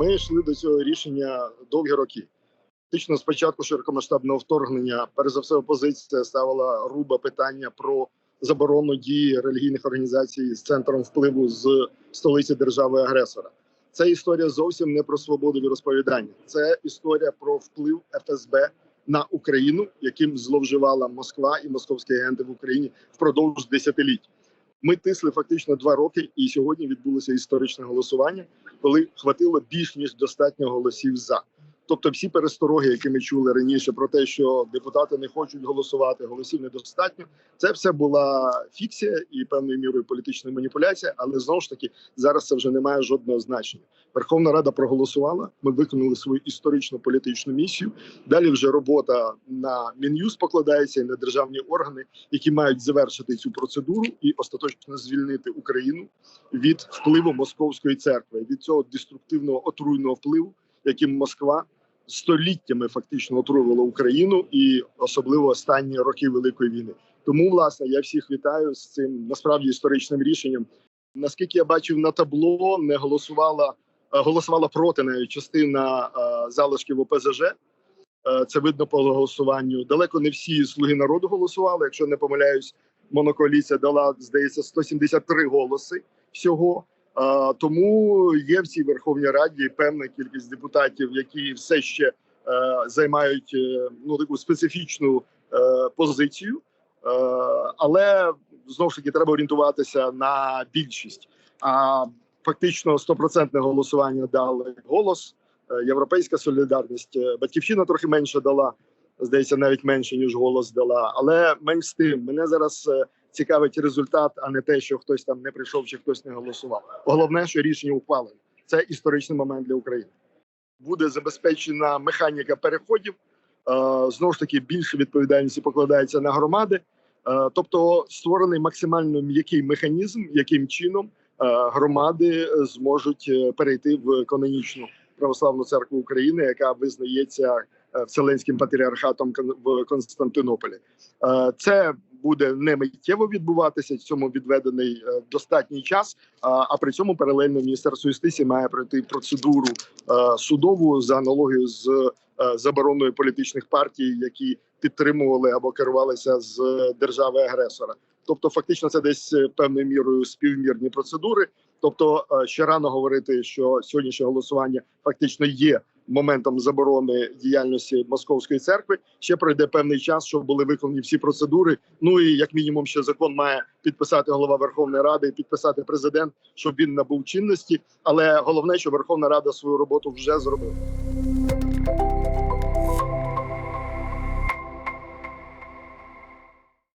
Ми йшли до цього рішення довгі роки. Фактично, спочатку широкомасштабного вторгнення, перш за все, опозиція ставила грубе питання про заборону дії релігійних організацій з центром впливу з столиці держави-агресора. Це історія зовсім не про свободу розповідання. Це історія про вплив ФСБ на Україну, яким зловживала Москва і московські агенти в Україні впродовж десятиліть. Ми тисли фактично два роки, і сьогодні відбулося історичне голосування, коли хватило більш ніж достатньо голосів за. Тобто, всі перестороги, які ми чули раніше, про те, що депутати не хочуть голосувати, голосів недостатньо. Це все була фікція і певною мірою політична маніпуляція. Але знову ж таки зараз це вже не має жодного значення. Верховна Рада проголосувала. Ми виконали свою історичну політичну місію. Далі вже робота на мін'юз покладається і на державні органи, які мають завершити цю процедуру і остаточно звільнити Україну від впливу московської церкви, від цього деструктивного отруйного впливу, яким Москва століттями фактично отруювала Україну і особливо останні роки Великої війни. Тому, власне, я всіх вітаю з цим насправді історичним рішенням. Наскільки я бачив на табло, не голосувала е, голосувала проти навіть частина е, залишків ОПЗЖ. Е, Це видно по голосуванню. Далеко не всі слуги народу голосували. Якщо не помиляюсь, монокоаліція дала здається 173 голоси всього. Тому є в цій Верховній Раді певна кількість депутатів, які все ще е, займають е, ну таку специфічну е, позицію. Але знову ж таки треба орієнтуватися на більшість. А фактично стопроцентне голосування дали голос. Європейська солідарність, батьківщина трохи менше дала. Здається, навіть менше ніж голос дала. Але менш з тим, мене зараз цікавить результат, а не те, що хтось там не прийшов чи хтось не голосував. Головне, що рішення ухвалено. Це історичний момент для України. Буде забезпечена механіка переходів. Е, Знову ж таки, більше відповідальності покладається на громади. Е, Тобто створений максимально м'який механізм, яким чином е, громади зможуть перейти в канонічну православну церкву України, яка визнається Вселенським патріархатом в Константинополі. Це буде не миттєво відбуватися. Цьому відведений е, достатній час. А, при цьому паралельно міністерство юстиції має пройти процедуру е, судову за аналогію з е, забороною політичних партій, які підтримували або керувалися з держави агресора. Тобто, фактично, це десь певною мірою співмірні процедури. Тобто, е, ще рано говорити, що сьогоднішнє голосування фактично є моментом заборони діяльності московської церкви. Ще пройде певний час, щоб були виконані всі процедури. Ну і як мінімум, ще закон має підписати голова Верховної Ради і підписати президент, щоб він набув чинності. Але головне, що Верховна Рада свою роботу вже зробила.